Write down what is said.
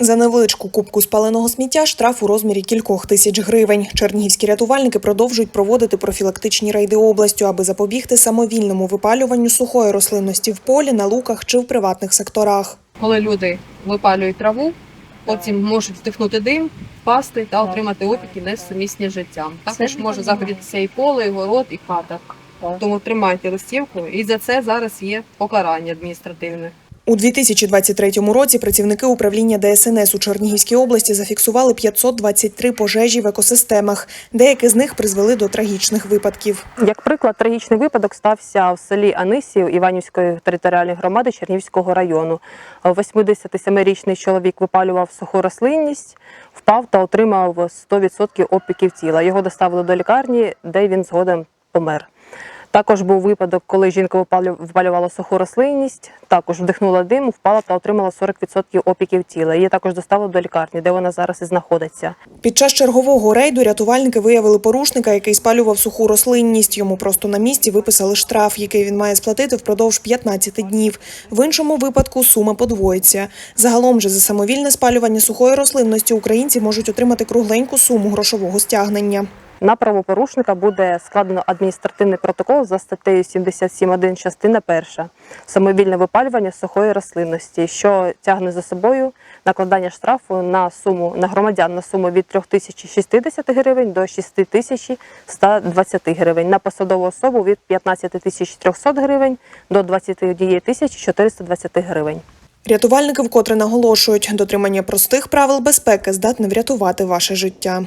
За невеличку кубку спаленого сміття штраф у розмірі кількох тисяч гривень. Чернігівські рятувальники продовжують проводити профілактичні рейди областю, аби запобігти самовільному випалюванню сухої рослинності в полі, на луках чи в приватних секторах. коли люди випалюють траву, потім можуть вдихнути дим, впасти та отримати опіки несумісні з життям. Також може загорітися і поле, і город, і хата. Тому тримайте листівку, і за це зараз є покарання адміністративне. У 2023 році працівники управління ДСНС у Чернігівській області зафіксували 523 пожежі в екосистемах. Деякі з них призвели до трагічних випадків. Як приклад, трагічний випадок стався в селі Анисів Іванівської територіальної громади Чернігівського району. 87-річний чоловік випалював суху рослинність, впав та отримав 100% опіків тіла. Його доставили до лікарні, де він згодом помер. Також був випадок, коли жінка випалювала суху рослинність, також вдихнула дим, впала та отримала 40% опіків тіла. Її також доставили до лікарні, де вона зараз і знаходиться. Під час чергового рейду рятувальники виявили порушника, який спалював суху рослинність. Йому просто на місці виписали штраф, який він має сплатити впродовж 15 днів. В іншому випадку сума подвоїться. Загалом же за самовільне спалювання сухої рослинності українці можуть отримати кругленьку суму грошового стягнення. На правопорушника буде складено адміністративний протокол за статтею 77.1 частина 1 самовільне випалювання сухої рослинності, що тягне за собою накладання штрафу на суму на громадян на суму від 3060 гривень до 6120 гривень, на посадову особу від 15300 гривень до 21420 гривень. Рятувальники вкотре наголошують, дотримання простих правил безпеки здатне врятувати ваше життя.